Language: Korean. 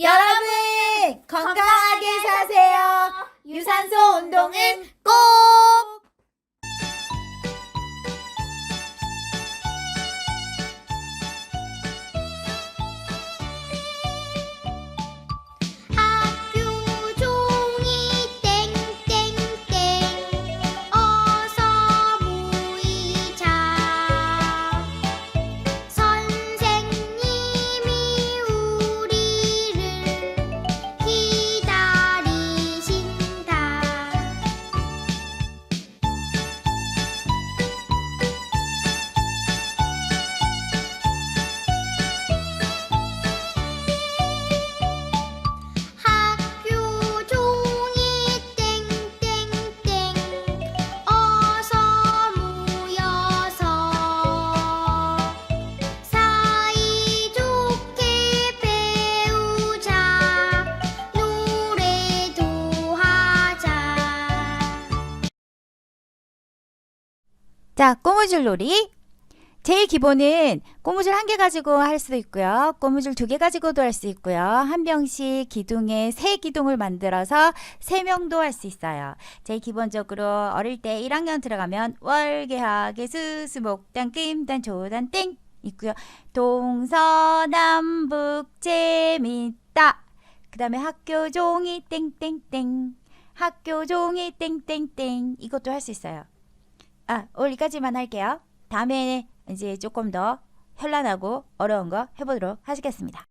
여러분 건강 자, 꼬무줄 놀이. 제일 기본은 꼬무줄 한 개 가지고 할 수도 있고요. 꼬무줄 두 개 가지고도 할 수 있고요. 한 병씩 기둥에 세 기둥을 만들어서 세 명도 할 수 있어요. 제일 기본적으로 어릴 때 1학년 들어가면 월계하게 수수목단 낌단 조단 땡 있고요. 동서남북 재밌다. 그 다음에 학교 종이 땡땡땡 학교 종이 땡땡땡 이것도 할 수 있어요. 아, 오늘 여기까지만 할게요. 다음에 이제 조금 더 현란하고 어려운 거 해보도록 하시겠습니다.